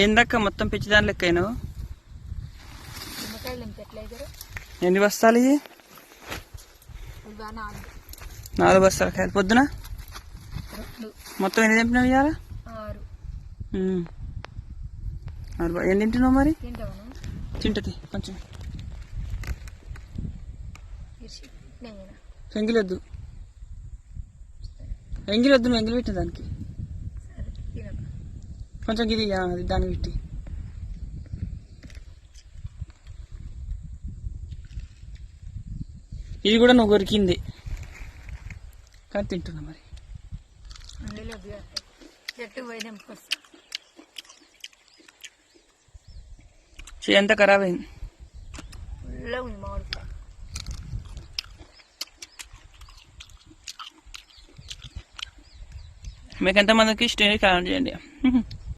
ఏందక్క మొత్తం పిచ్చిదాని లెక్క అయినావు ఎన్ని బస్తాలు ఇవి నాలుగు. బస్తాల కాయలు. పొద్దున? మొత్తం ఎన్ని తెంపినావు ఇవాళ ఆరు. ఎన్ని తింటున్నావు మరి? తింటది కొంచెం. ఎంగిలొద్దు. ఎంగిలొద్దు నువ్వు ఎంగిలి పెట్టిన దానికి. కొంచెం ఇది దానికి పెట్టి. ఇది కూడా నువ్వు కొరికింది. కానీ తింటున్నా మరి. అంతా ఖరాబ్ అయింది. మీకు ఎంతమందికి ఇష్టం కామెంట్ చేయండి.